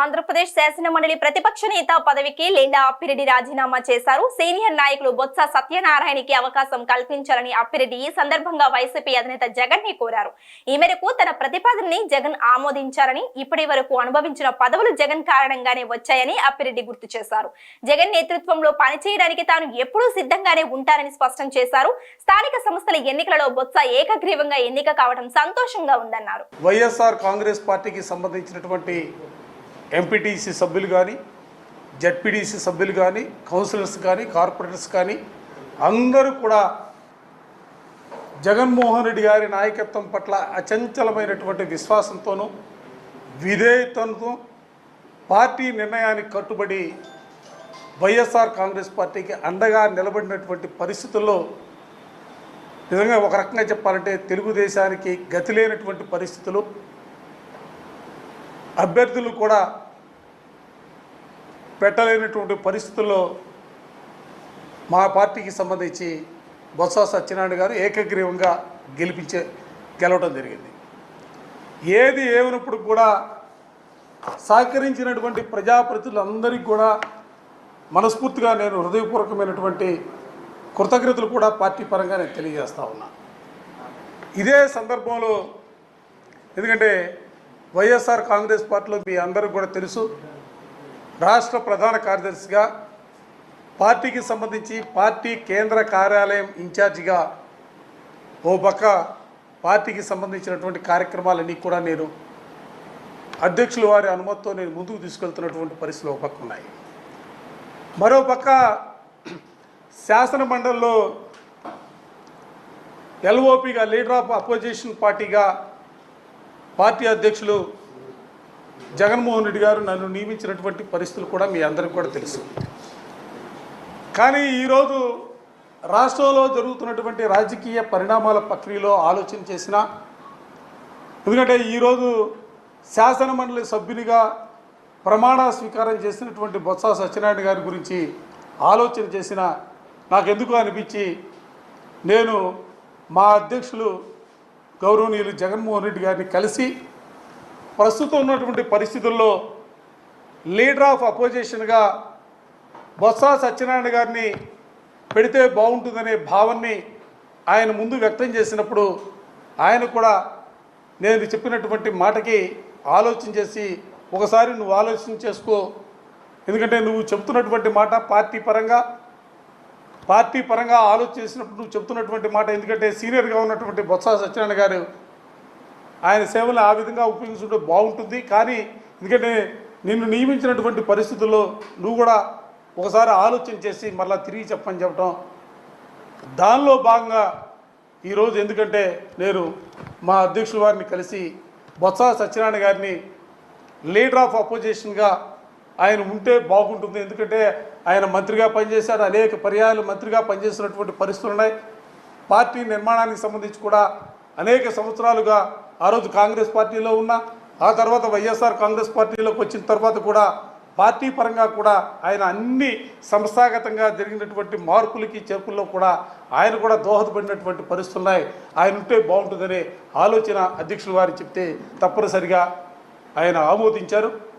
ఆంధ్రప్రదేశ్ శాసనమండలి ప్రతిపక్ష నేత పదవికి లేండా అప్పిరెడ్డి రాజీనామా చేశారు. సీనియర్ నాయకులు బొత్స సత్యనారాయణకి అవకాశం కల్పించాలని అప్పిరెడ్డి ఈ సందర్భంగా వైసీపీ అధినేత జగన్ని కోరారు. ఈ మేరకు తన ప్రతిపాదనని జగన్ ఆమోదించారని ఇప్పటి వరకు అనుభవించిన పదవులు జగన్ కారణంగానే వచ్చాయని అప్పిరెడ్డి గుర్తు చేశారు. జగన్ నేతృత్వంలో పనిచేయడానికి తాను ఎప్పుడూ సిద్ధంగానే ఉంటారని స్పష్టం చేశారు. స్థానిక సంస్థల ఎన్నికలలో బొత్స ఏకగ్రీవంగా ఎన్నిక కావడం సంతోషంగా ఉందన్నారు. వైఎస్ఆర్ కాంగ్రెస్ పార్టీకి సంబంధించినటువంటి ఎంపీటీసీ సభ్యులు కానీ జడ్పీటీసీ సభ్యులు కానీ కౌన్సిలర్స్ కానీ కార్పొరేటర్స్ కానీ అందరూ కూడా జగన్మోహన్ రెడ్డి గారి నాయకత్వం పట్ల అచంచలమైనటువంటి విశ్వాసంతోనూ విధేయతతో పార్టీ నిర్ణయానికి కట్టుబడి వైఎస్ఆర్ కాంగ్రెస్ పార్టీకి అండగా నిలబడినటువంటి పరిస్థితుల్లో నిజంగా ఒక రకంగా చెప్పాలంటే తెలుగుదేశానికి గతి లేనటువంటి పరిస్థితులు అభ్యర్థులు కూడా పెట్టలేనటువంటి పరిస్థితుల్లో మా పార్టీకి సంబంధించి బొత్స సత్యనారాయణ గారు ఏకగ్రీవంగా గెలిపించే గెలవడం జరిగింది. ఏది ఏమైనప్పుడు కూడా సహకరించినటువంటి ప్రజాప్రతినిధులందరికీ కూడా మనస్ఫూర్తిగా నేను హృదయపూర్వకమైనటువంటి కృతజ్ఞతలు కూడా పార్టీ పరంగా నేను తెలియజేస్తా ఉన్నా. ఇదే సందర్భంలో ఎందుకంటే వైఎస్ఆర్ కాంగ్రెస్ పార్టీలో మీ అందరికీ కూడా తెలుసు. రాష్ట్ర ప్రధాన కార్యదర్శిగా పార్టీకి సంబంధించి పార్టీ కేంద్ర కార్యాలయం ఇన్ఛార్జిగా ఓ పక్క పార్టీకి సంబంధించినటువంటి కార్యక్రమాలన్నీ కూడా నేను అధ్యక్షుల వారి అనుమతితో నేను ముందుకు తీసుకెళ్తున్నటువంటి పరిస్థితులు ఒక పక్క ఉన్నాయి. మరో పక్క శాసన మండలిలో ఎల్ఓపిగా లీడర్ ఆఫ్ అపోజిషన్ పార్టీగా పార్టీ అధ్యక్షులు జగన్మోహన్ రెడ్డి గారు నన్ను నియమించినటువంటి పరిస్థితులు కూడా మీ అందరికీ కూడా తెలుసు. కానీ ఈరోజు రాష్ట్రంలో జరుగుతున్నటువంటి రాజకీయ పరిణామాల ప్రక్రియలో ఆలోచన చేసిన ఎందుకంటే ఈరోజు శాసనమండలి సభ్యునిగా ప్రమాణ స్వీకారం చేసినటువంటి బొత్స సత్యనారాయణ గారి గురించి ఆలోచన చేసిన నాకెందుకు అనిపించి నేను మా అధ్యక్షులు గౌరవనీయులు జగన్మోహన్ రెడ్డి గారిని కలిసి ప్రస్తుతం ఉన్నటువంటి పరిస్థితుల్లో లీడర్ ఆఫ్ అపోజిషన్గా బొత్స సత్యనారాయణ గారిని పెడితే బాగుంటుందనే భావాన్ని ఆయన ముందు వ్యక్తం చేసినప్పుడు ఆయన కూడా నేను చెప్పినటువంటి మాటకి ఆలోచన చేసి ఒకసారి నువ్వు ఆలోచన చేసుకో. ఎందుకంటే నువ్వు చెబుతున్నటువంటి మాట పార్టీ పరంగా పార్టీ పరంగా ఆలోచించినప్పుడు నువ్వు చెప్తున్నటువంటి మాట ఎందుకంటే సీనియర్గా ఉన్నటువంటి బొత్స సత్యనారాయణ గారు ఆయన సేవలు ఆ విధంగా ఉపయోగించుకుంటే బాగుంటుంది. కానీ ఎందుకంటే నిన్ను నియమించినటువంటి పరిస్థితుల్లో నువ్వు కూడా ఒకసారి ఆలోచన చేసి మళ్ళీ తిరిగి చెప్పని చెప్పడం దానిలో భాగంగా ఈరోజు ఎందుకంటే నేను మా అధ్యక్షుల వారిని కలిసి బొత్స సత్యనారాయణ గారిని లీడర్ ఆఫ్ అపోజిషన్గా ఆయన ఉంటే బాగుంటుంది. ఎందుకంటే ఆయన మంత్రిగా పనిచేశాడు. అనేక పర్యాయాలు మంత్రిగా పనిచేసినటువంటి పరిస్థితులు ఉన్నాయి. పార్టీ నిర్మాణానికి సంబంధించి కూడా అనేక సంవత్సరాలుగా ఆ రోజు కాంగ్రెస్ పార్టీలో ఉన్న ఆ తర్వాత వైఎస్ఆర్ కాంగ్రెస్ పార్టీలోకి వచ్చిన తర్వాత కూడా పార్టీ పరంగా కూడా ఆయన అన్ని సంస్థాగతంగా జరిగినటువంటి మార్పులకి చేర్పుల్లో కూడా ఆయన కూడా దోహదపడినటువంటి పరిస్థితులు ఉన్నాయి. ఆయన ఉంటే బాగుంటుందనే ఆలోచన అధ్యక్షుల వారు చెప్తే తప్పనిసరిగా ఆయన ఆమోదించారు.